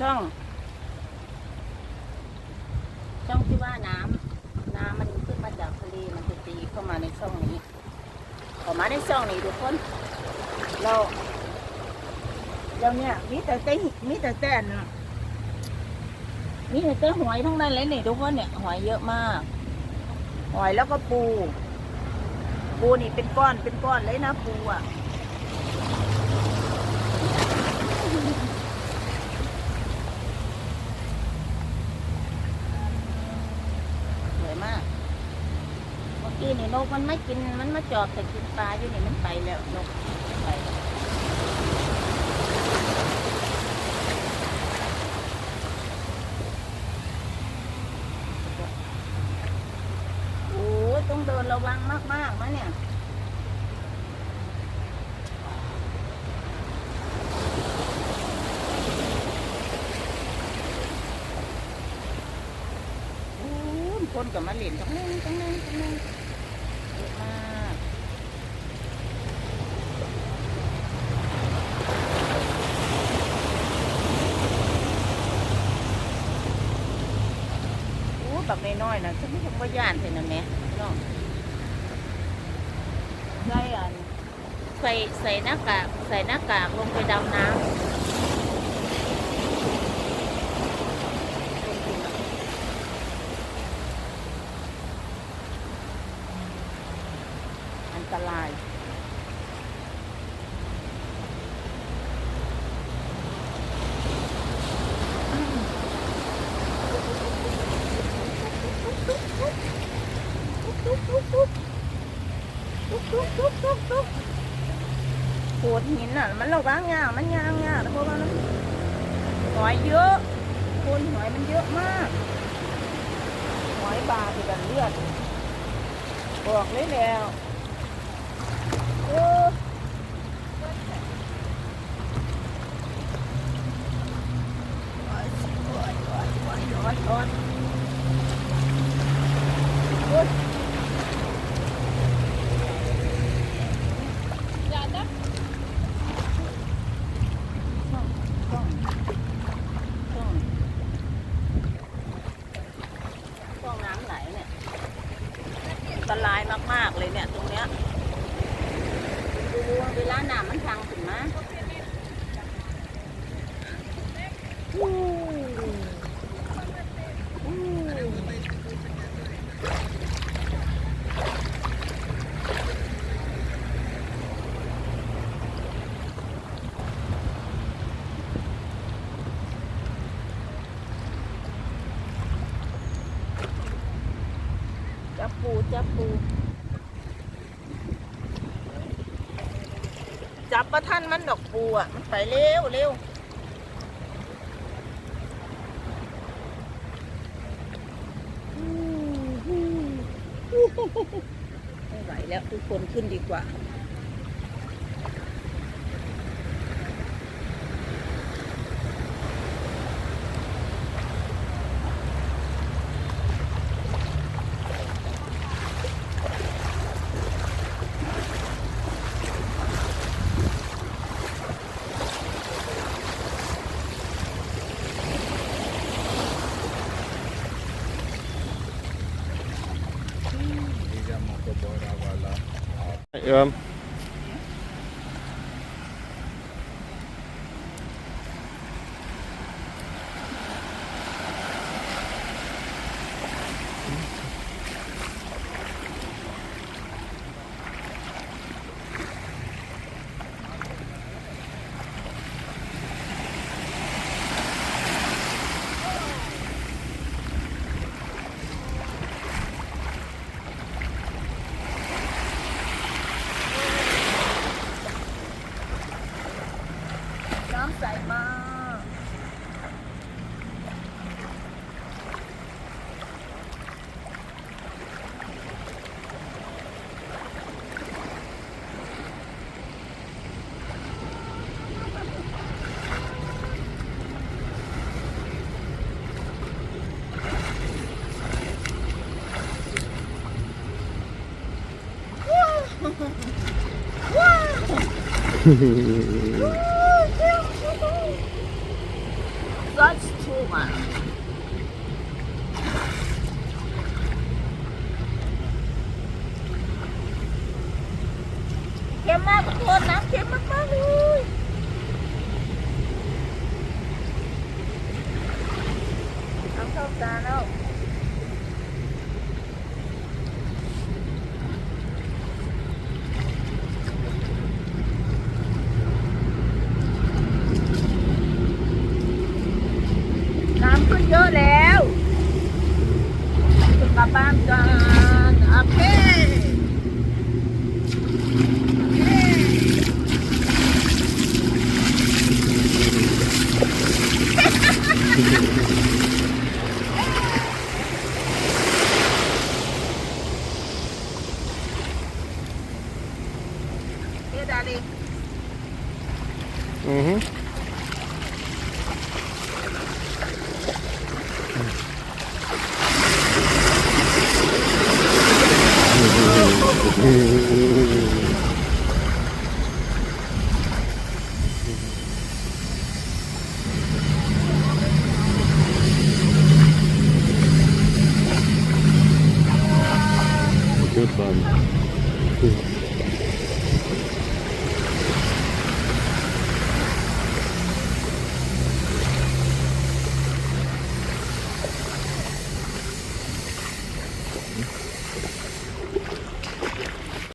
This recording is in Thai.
ช่อง ช่องที่ว่าน้ำน้ำมันขึ้นมาจากทะเลมันจะตีเข้ามาในช่องนี้เข้ามาในช่องนี้ทุกคนเราเราเนี่ยมีแต่แต่มีแต่แต่นมีแต่แต่หอยทั้งนั้นเลยนี่ทุกคนเนี่ยหอยเยอะมาก หอยแล้วก็ปู ปูนี่เป็นก้อนเป็นก้อนเลยนะปูอะ สวยมาก เมื่ อกี้นี่นกมันไม่กินมันมาจอบแต่กินปลาอยู่นี่มันไปแล้วนกไปโอ้ยต้องเดินระวังมากๆนะเนี่ยโอ้ยคนกับมาเล่นทั้งนั้นทั้งนั้นทั้งนั้นเยอะมากโอ้แบบน้อยๆนะฉันไม่ทำว่าย่านเท่านั้นแหม่น้องใส่อันใส่ใส่หน้ากากใส่หน้ากากลงไปดำน้ำอันตราย โขดหินอะ มันระวังยากมันยางยากเพราะว่ามันหอยเยอะคนหอยมันเยอะมากหอยปลาที่กันเลือดบอกเลยแล้ว จับปูจับปู จับประท่านมันดอกปูอะ มันไปเร็วเร็วไม่ไหวแล้วทุกคนขึ้นดีกว่า Um, That's too much. เค็มมากทุกคนนะเค็มมากมากเลยเอาเข้ Mm-hmm.